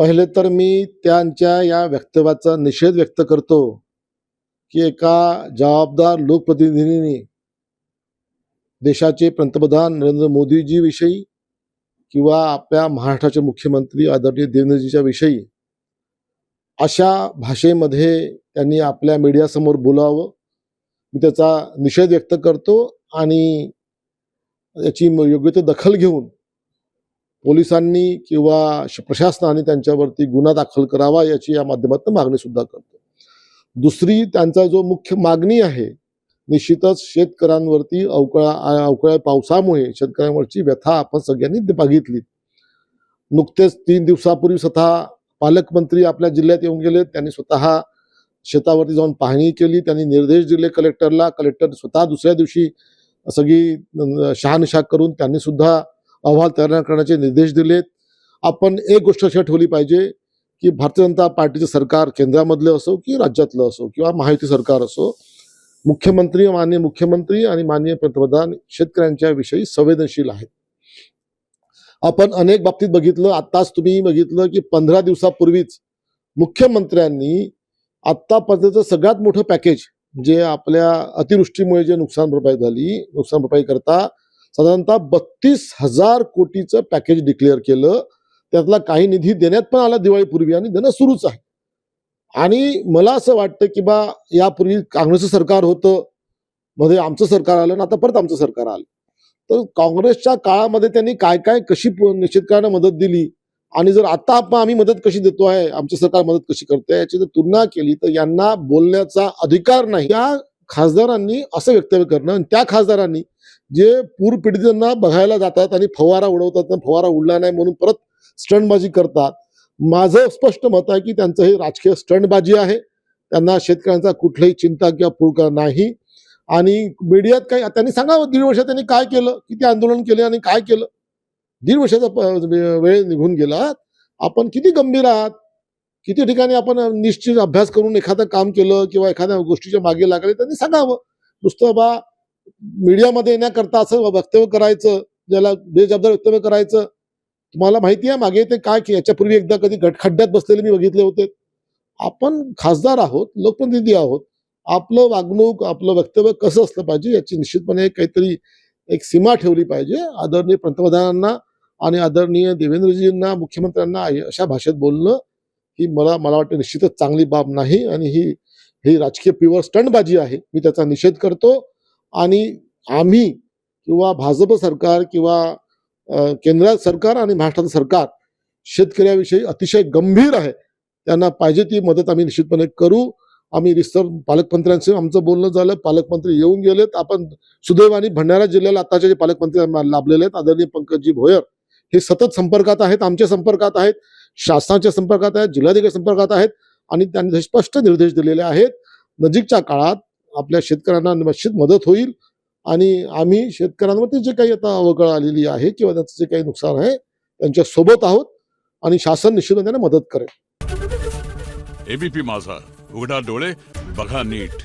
पहिले तर मी त्यांच्या या वक्तव्याचा निषेध व्यक्त करतो की एका जबाबदार लोकप्रतिनिधींनी देशाचे पंतप्रधान नरेंद्र मोदीजीविषयी किंवा आपल्या महाराष्ट्राचे मुख्यमंत्री आदरणीय देवेंद्रजीच्या विषयी अशा भाषेमध्ये त्यांनी आपल्या मीडियासमोर बोलावं. मी त्याचा निषेध व्यक्त करतो आणि याची योग्य ते दखल घेऊन पोलिसांनी किंवा प्रशासनाने त्यांच्यावरती गुन्हा दाखल करावा याची या माध्यमातून मागणी सुद्धा करतो. दुसरी त्यांचा जो मुख्य मागणी आहे निश्चितच शेतकऱ्यांवरती अवकाळा अवकाळ्या पावसामुळे शेतकऱ्यांवरची व्यथा आपण सगळ्यांनी बघितली. नुकतेच तीन दिवसापूर्वी स्वतः पालकमंत्री आपल्या जिल्ह्यात येऊन गेले. त्यांनी स्वतः शेतावरती जाऊन पाहणी केली. त्यांनी निर्देश दिले कलेक्टरला. कलेक्टर स्वतः दुसऱ्या दिवशी सगळी अं, शहानिशा करून त्यांनी सुद्धा अहवाल तयार करण्याचे निर्देश दिलेत. आपण एक गोष्ट लक्षात ठेवली पाहिजे की भारतीय जनता पार्टीचं सरकार केंद्रामधलं असो की राज्यातलं असो किंवा महायुती सरकार असो मुख्यमंत्री माननीय मुख्यमंत्री आणि माननीय पंतप्रधान शेतकऱ्यांच्या विषयी संवेदनशील आहेत. आपण अनेक बाबतीत बघितलं आत्ताच तुम्ही बघितलं की पंधरा दिवसापूर्वीच मुख्यमंत्र्यांनी आत्तापर्यंतचं सगळ्यात मोठं पॅकेज जे आपल्या अतिवृष्टीमुळे जे नुकसान भरपाई झाली नुकसान भरपाई करता साधारणतः बत्तीस हजार कोटीचं पॅकेज डिक्लेअर केलं. त्यातला काही निधी देण्यात पण आला दिवाळीपूर्वी आणि देणं सुरूच आहे. आणि मला असं वाटतं की बा यापूर्वी काँग्रेसचं सरकार होतं मध्ये आमचं सरकार आलं आणि आता परत आमचं सरकार आलं. तर काँग्रेसच्या काळामध्ये त्यांनी काय काय कशी प- मदत दिली आणि जर आता आपण आम्ही मदत कशी देतो आहे आमचं सरकार मदत कशी करते याची जर तुलना केली तर यांना बोलण्याचा अधिकार नाही. या खासदारांनी असं वक्तव्य करणं आणि त्या खासदारांनी जे पूर पीडितांना बघायला जातात आणि फवारा उडवतात फवारा उडला नाही म्हणून परत स्टंटबाजी करतात. माझं स्पष्ट मत आहे की त्यांचं हे राजकीय स्टंटबाजी आहे. त्यांना शेतकऱ्यांचा कुठलाही चिंता किंवा पुळका नाही. आणि मीडियात काही त्यांनी सांगावं दीड वर्षात त्यांनी काय केलं किती आंदोलन केले आणि काय केलं? दीड वर्षाचा वेळ निघून गेला. आपण किती गंभीर आहात? किती ठिकाणी आपण निश्चित अभ्यास करून एखादं काम केलं किंवा एखाद्या गोष्टीच्या मागे लागले त्यांनी सांगावं. नुसतं बा मीडियामध्ये येण्याकरता असं वक्तव्य करायचं ज्याला बेजबाबदार वक्तव्य करायचं. तुम्हाला माहिती आहे मागे ते काय की याच्यापूर्वी एकदा कधी घट खड्ड्यात बसलेले मी बघितले होते. आपण खासदार आहोत लोकप्रतिनिधी आहोत. आपलं वागणूक आपलं वक्तव्य कसं असलं पाहिजे याची निश्चितपणे काहीतरी एक सीमा ठेवली पाहिजे. आदरणीय पंतप्रधानांना आणि आदरणीय देवेंद्रजींना मुख्यमंत्र्यांना अशा भाषेत बोलणं ही मला मला वाटतं निश्चितच चांगली बाब नाही आणि ही ही राजकीय प्युअर स्टंटबाजी आहे. मी त्याचा निषेध करतो आणि आम्ही किंवा भाजप सरकार किंवा केंद्र सरकार आणि महाराष्ट्राचं सरकार शेतकऱ्याविषयी अतिशय गंभीर आहे. त्यांना पाहिजे ती मदत आम्ही निश्चितपणे करू. आम्ही रिस्तर पालकमंत्र्यांशी आमचं बोलणं झालं. पालकमंत्री येऊन गेलेत. आपण सुदैवाने भंडारा जिल्ह्याला आताचे जे पालकमंत्री लाभलेले आहेत आदरणीय पंकजी भोयर हे सतत संपर्कात आहेत आमच्या संपर्कात आहेत. शासनाच्या संपर्कात आहेत जिल्हाधिकारी संपर्कात आहेत आणि त्यांनी स्पष्ट निर्देश दिलेले आहेत. नजीकच्या काळात आपल्या शेतकऱ्यांना निश्चित मदत होईल आणि आम्ही शेतकऱ्यांवरती जे काही आता अवकळ आलेली आहे किंवा त्याचं जे काही नुकसान आहे त्यांच्यासोबत आहोत आणि शासन निश्चितपणे त्यांना मदत करेल. एबीपी माझा उघडा डोळे बघा नीट.